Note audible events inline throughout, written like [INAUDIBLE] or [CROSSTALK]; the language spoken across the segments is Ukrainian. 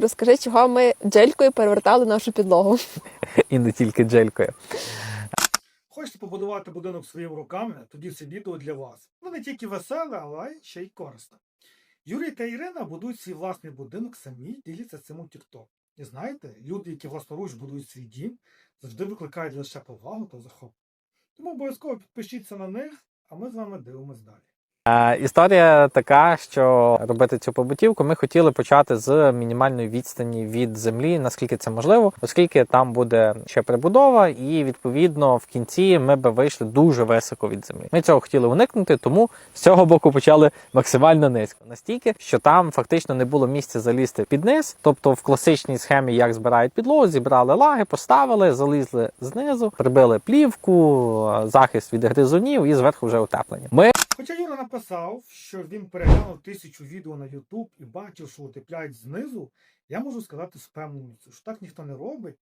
Розкажи, чого ми джелькою перевертали нашу підлогу. [LAUGHS] І не тільки джелькою. Хочете побудувати будинок своїми руками, тоді це відео для вас. Ну не тільки веселе, але й ще й корисне. Юрій та Ірина будують свій власний будинок самі, діляться цим у TikTok. І знаєте, люди, які власноруч будують свій дім, завжди викликають лише повагу та захоплення. Тому обов'язково підпишіться на них, а ми з вами дивимось далі. Е, Історія така, що робити цю побутівку ми хотіли почати з мінімальної відстані від землі, наскільки це можливо, оскільки там буде ще прибудова, і відповідно в кінці ми би вийшли дуже високо від землі. Ми цього хотіли уникнути, тому з цього боку почали максимально низько. Настільки, що там фактично не було місця залізти під низ. Тобто в класичній схемі, як збирають підлогу, зібрали лаги, поставили, залізли знизу, прибили плівку, захист від гризунів і зверху вже утеплення. Ми Хоча Юра написав, що він переглянув тисячу відео на YouTube і бачив, що утепляють знизу, я можу сказати з певністю, що так ніхто не робить,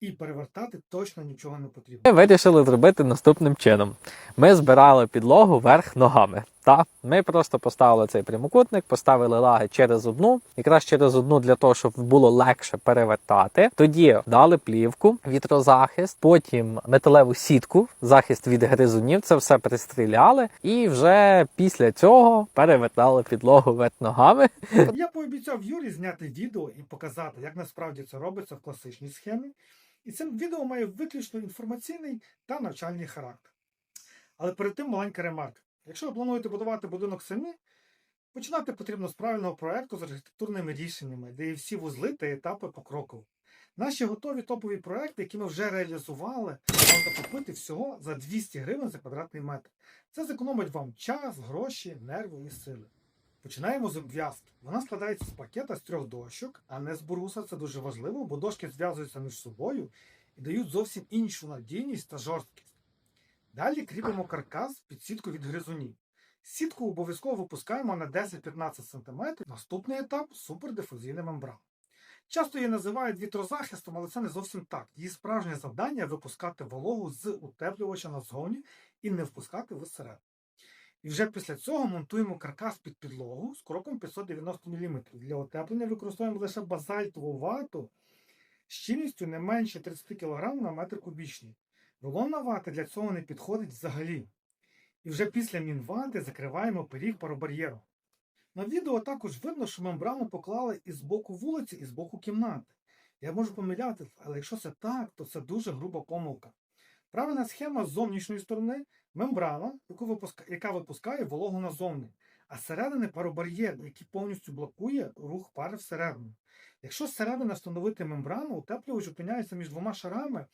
і перевертати точно нічого не потрібно. Ми вирішили зробити наступним чином: ми збирали підлогу верх ногами. Та ми просто поставили цей прямокутник, поставили лаги через одну, якраз через одну для того, щоб було легше перевертати. Тоді дали плівку, вітрозахист, потім металеву сітку, захист від гризунів. Це все пристріляли, і вже після цього перевертали підлогу верх ногами. Я пообіцяв Юрі зняти відео і показати, як насправді це робиться в класичній схемі. І це відео має виключно інформаційний та навчальний характер. Але перед тим маленька ремарка. Якщо ви плануєте будувати будинок самі, починати потрібно з правильного проекту з архітектурними рішеннями, де є всі вузли та етапи покроково. Наші готові топові проекти, які ми вже реалізували, можна купити всього за 200 гривень за квадратний метр. Це зекономить вам час, гроші, нерви і сили. Починаємо з обв'язки. Вона складається з пакета з трьох дощок, а не з бруса. Це дуже важливо, бо дошки зв'язуються між собою і дають зовсім іншу надійність та жорсткість. Далі кріпимо каркас під сітку від гризунів. Сітку обов'язково випускаємо на 10-15 см. Наступний етап супердифузійна мембрана. Часто її називають вітрозахистом, але це не зовсім так. Її справжнє завдання випускати вологу з утеплювача назовні і не впускати всередину. І вже після цього монтуємо каркас під підлогу з кроком 590 мм. Для утеплення використовуємо лише базальтову вату з щільністю не менше 30 кг на метр кубічний. Рулонна вата для цього не підходить взагалі. І вже після мінвати закриваємо пиріг паробар'єру. На відео також видно, що мембрану поклали і з боку вулиці, і з боку кімнати. Я можу помилятися, але якщо це так, то це дуже груба помилка. Правильна схема з зовнішньої сторони мембрана, яка випускає вологу назовні, а зсередини паробар'єр, який повністю блокує рух пари всередину. Якщо зсередини встановити мембрану, утеплювач опиняється між двома шарами,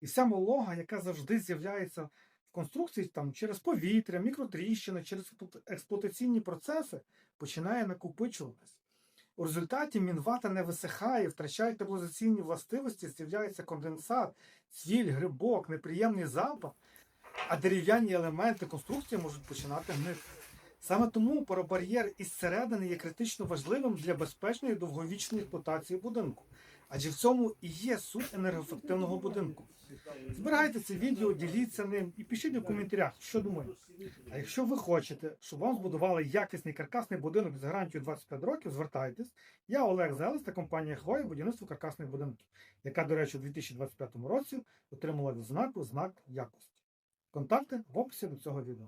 і вся волога, яка завжди з'являється в конструкції там, через повітря, мікротріщини, через експлуатаційні процеси, починає накопичуватись. У результаті мінвата не висихає, втрачає теплоізоляційні властивості, з'являється конденсат, цвіль, грибок, неприємний запах, а дерев'яні елементи конструкції можуть починати гнити. Саме тому паробар'єр із середини є критично важливим для безпечної довговічної експлуатації будинку. Адже в цьому і є суть енергоефективного будинку. Збирайте це відео, діліться ним і пишіть у коментарях, що думаєте. А якщо ви хочете, щоб вам збудували якісний каркасний будинок з гарантією 25 років, звертайтесь. Я Олег Зелес та компанія Хвоя будівництво каркасних будинків, яка, до речі, у 2025 році отримала відзнаку знак якості. Контакти в описі до цього відео.